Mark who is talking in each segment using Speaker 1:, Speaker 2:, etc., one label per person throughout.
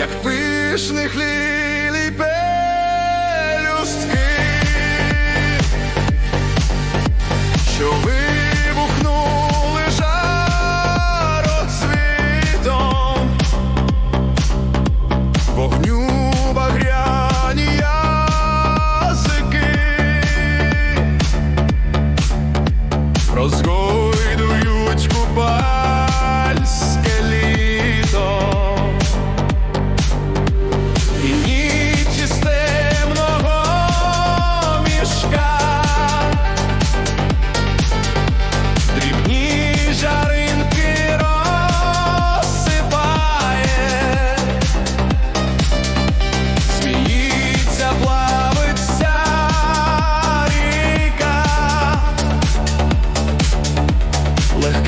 Speaker 1: як пишних лілій пелюстки, що вибухнули жароцвітом вогню багряні розгойдують купальсь.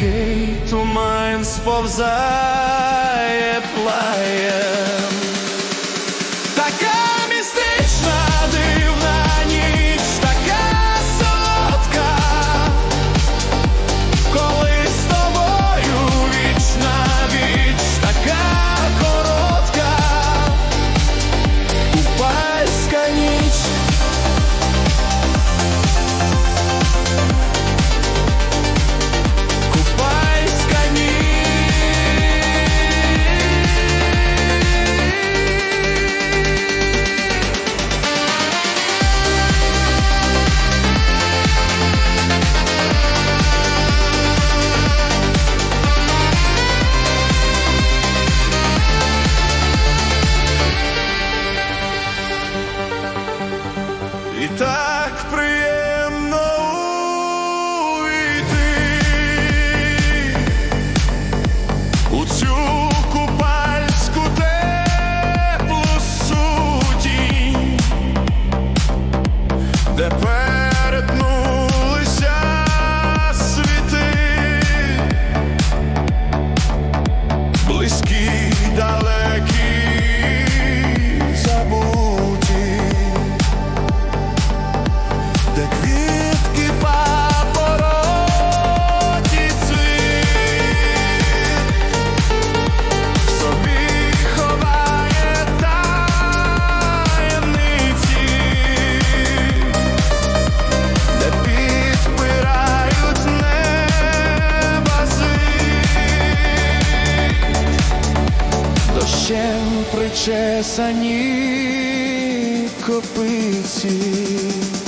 Speaker 1: Легкий туман сповзає плає. нечесані копиці.